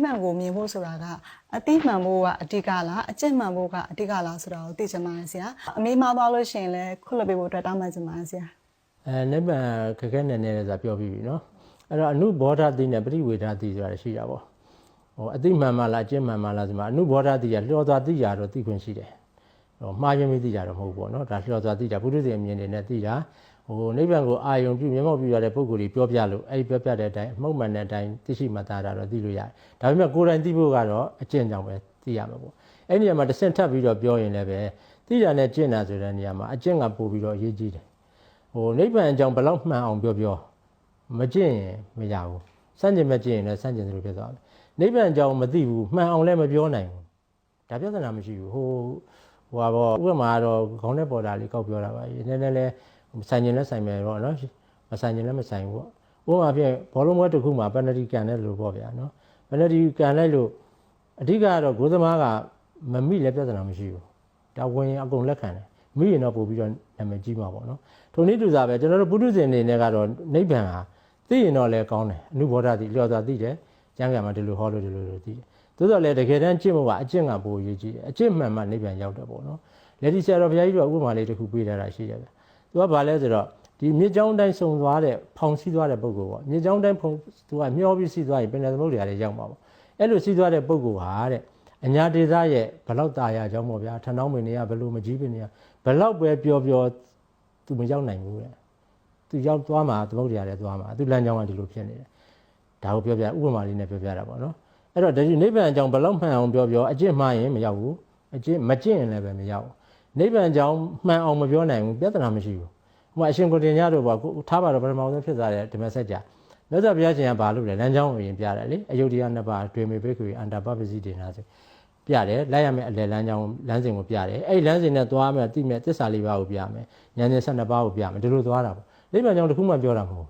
ဗ္ဗာန်ကိုမြင်ဖို့ဆိုတာကအတိမှန်ဖို့ကအဓိကလားအကျင့်မှန်ဖို့ကအဓိကလားဆိုတာကိုသိချင်ပါတယ်ဆရာအမေးမှားသွားလို့ရှိရင်လည်းခွတ်လွှတ်ပေးဖို့အတွက်တောင်းပန်ချင်ပါတယ်ဆရာအဲနိဗ္ဗာန်ခက်ခဲနေနေဆိုတာပြောပြီးပြီနော်အဲ့တော့အနုဘောဓတိနဲ့ပရိဝေဓတိဆိုတာရှိတာပေါ့ဟိုအတိမှန်မှလားအကျင့်မှန်မှလားဆိုမှအနုဘောဓတိကလျှော်သွားသိကြတော့သိခွင့်ရှိတယ် ဟိုမှားရင်းမသိကြတော့မဟုတ်ဘူးပေါ့နော်ဒါလျှော်သွားသိကြဘုရုဇဉ်အမြင်တွေနဲ့သိတာဟိုနိဗ္ဗာန်ကိုအာယုံပြုမျက်မှောက်ပြုရတဲ့ပုံကိုယ်ကြီးပြောပြလို့အဲ့ဒီပြောပြတဲ့အတိုင်းအမှုမှန်တဲ့အတိုင်းသိရှိမှတ်သားတာတော့သိလို့ရတယ်ဒါပေမဲ့ကိုယ်တိုင်သိဖို့ကတော့အကျင့်ကြောင့်ပဲသိရမှာပေါ့အဲ့ဒီနေရာမှာတစ်ဆင့်ထပ်ပြီးတော့ပြောရင်လည်းပဲသိတာနဲ့ကျင့်တာဆိုတဲ့နေရာမှာအကျင့်ကပို့ပြီးတော့အရေးကြီးတယ်ဟိုနိဗ္ဗာန်အကြောင်းဘယ်လောက်မှန်အောင်ပြောပြောမကျင့်ရင်မရဘူးစန့်ကျင်မကျင့်ရင်လည်းစန့်ကျင်သလိုဖြစ်သွားတယ်နိဗ္ဗာန်အကြောင်းမသိဘူးမှန်အောင်လည်းမပြောနိုင်ဘူးဒါပြဿနာမရှိဘူးဟို ဟိုပါဘောဥပမာတော့ခေါင်းနဲ့ပေါ်တာလေးကောက်ပြောတာပါနည်းနည်းလေးဆိုင်ကျင်လည်းဆိုင်မယ်တော့နော်မဆိုင်ကျင်လည်းမဆိုင်ဘူးပေါ့ဥပမာဖြင့်ဘောလုံးပွဲတစ်ခုမှာပယ်နတီကန်တဲ့လို့ပေါ့ဗျာနော်ပယ်နတီကန်လိုက်လို့အဓိကကတော့ဂိုးသမားကမမိလည်းပြဿနာမရှိဘူးဒါဝင်ရင်အကုန်လက်ခံတယ်မိရင်တော့ပို့ပြီးတော့နာမည်ကြီးမှာပေါ့နော်ထိုနည်းတူစားပဲကျွန်တော်တို့ပုထုဇဉ်အနေနဲ့ကတော့နိဗ္ဗာန်ဟာသိရင်တော့လည်းကောင်းတယ်အနုဘောဓတိလျော်စွာသိတယ်ကျမ်းဂန်မှာဒီလိုဟောလို့ဒီလိုလိုသိတယ် သို့တော်လည်းတကယ်တမ်းကျင့်ဖို့ကအကျင့်ကပိုရေးကြီးတယ်အကျင့်မှန်မှနိဗ္ဗာန်ရောက်တယ်ပေါ့နော်လက်ဒီဆရာတော်ဘုရားကြီးတို့ဥပမာလေးတစ်ခုပေးထားတာရှိတယ်ဗျသူကဘာလဲဆိုတော့ဒီမြေကြောင်းတိုင်းစုံသွားတဲ့ဖောင်စီးသွားတဲ့ပုံကိုပေါ့မြေကြောင်းတိုင်းဖုံသူကမျောပြီးစီးသွားရင်ပင်လယ်သမုဒ္ဒရာတွေရောက်မှာပေါ့အဲ့လိုစီးသွားတဲ့ပုံကိုဟာတဲ့အညာဒေသရဲ့ဘလောက်ตาရအကြောင်းပေါ့ဗျာထဏောင်းမင်းတွေကဘလို့မကြီးပင်တွေကဘလောက်ပဲပျော်ပျော်သူမရောက်နိုင်ဘူးတဲ့သူရောက်သွားမှာသမုဒ္ဒရာလည်းသွားမှာသူလမ်းကြောင်းကဒီလိုဖြစ်နေတယ်ဒါကိုပြောပြဥပမာလေးနဲ့ပြောပြတာပေါ့နော် အဲ့တော့ဒီနိဗ္ဗာန်အကြောင်းဘယ်လောက်မှန်အောင်ပြောပြောအကျင့်မှားရင်မရောက်ဘူးအကျင့်မကျင့်ရင်လည်းပဲမရောက်ဘူးနိဗ္ဗာန်အကြောင်းမှန်အောင်မပြောနိုင်ဘူးပြဿနာမရှိဘူးဟိုမှာအရှင်ကိုတင်ညတို့ပေါ့ကိုထားပါတော့ပထမဆုံးဖြစ်သွားတဲ့ဓမ္မစကြာမြတ်စွာဘုရားရှင်ကဘာလုပ်လဲလမ်းကြောင်းကိုရင်ပြတယ်လေအယုဒ္ဓယနှစ်ပါးတွေ့မေဘိက္ခွေအန္တာပပစီဒေနာဆိုပြတယ်လိုက်ရမယ်အလယ်လမ်းကြောင်းလမ်းစဉ်ကိုပြတယ်အဲ့ဒီလမ်းစဉ်နဲ့သွားမယ်တိမယ်သစ္စာလေးပါးကိုပြမယ်ဉာဏ်ဉာဏ်12ပါးကိုပြမယ်ဒီလိုသွားတာပေါ့နိဗ္ဗာန်ကြောင့်တစ်ခုမှပြောတာမဟုတ်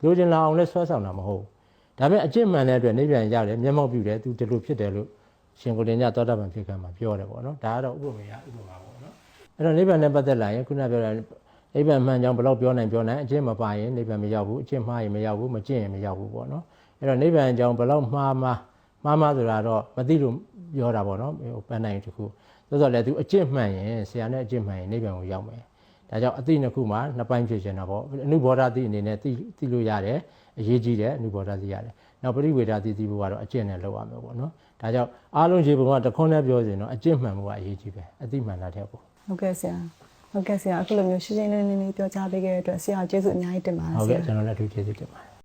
ဘူးလိုချင်လာအောင်လဲဆွဲဆောင်တာမဟုတ်ဘူး ဒါပေမဲ့အကျင့်မှန်တဲ့အတွက်နိဗ္ဗာန်ရတယ်မျက်မှောက်ပြုတယ်သူဒီလိုဖြစ်တယ်လို့ရှင်ကိုတင်ညသောတာပန်ဖြစ်ကံမှာပြောတယ်ပေါ့နော်ဒါကတော့ဥပမေယဥပမာပေါ့နော်အဲ့တော့နိဗ္ဗာန်နဲ့ပတ်သက်လာရင်ခုနပြောတာနိဗ္ဗာန်မှန်ကြောင်းဘယ်လောက်ပြောနိုင်ပြောနိုင်အကျင့်မပါရင်နိဗ္ဗာန်မရောက်ဘူးအကျင့်မှားရင်မရောက်ဘူးမကျင့်ရင်မရောက်ဘူးပေါ့နော်အဲ့တော့နိဗ္ဗာန်ကြောင်းဘယ်လောက်မှားမှားမှားမှားဆိုတာတော့မသိလို့ပြောတာပေါ့နော်ဟိုပန်းနိုင်တစ်ခုသို့တော်လည်းသူအကျင့်မှန်ရင်ဆရာနဲ့အကျင့်မှန်ရင်နိဗ္ဗာန်ကိုရောက်မယ် ဒါကြောင့်အတိနှစ်ခုမှာနှစ်ပိုင်းဖြစ်ရှင်တာပေါ့အနုဘောဓတိအနေနဲ့သိသိလို့ရတယ်အရေးကြီးတယ်အနုဘောဓတိရတယ်နောက်ပရိဝေဒတိသိဖို့ကတော့အကျင့်နဲ့လောက်ရမယ်ပေါ့နော်ဒါကြောင့်အားလုံးရေပုံကတခွန်းနဲ့ပြောရင်တော့အကျင့်မှန်မှုကအရေးကြီးပဲအတိမှန်တာတဲ့ပေါ့ဟုတ်ကဲ့ဆရာဟုတ်ကဲ့ဆရာအခုလိုမျိုးရှင်းရှင်းလင်းလင်းလေးပြောကြားပေးခဲ့တဲ့အတွက်ဆရာကျေးဇူးအများကြီးတင်ပါတယ်ဟုတ်ဆကဲ့ရာကျွန်တော်လည်းအထူးကျေးဇူးတင်ပါတယ်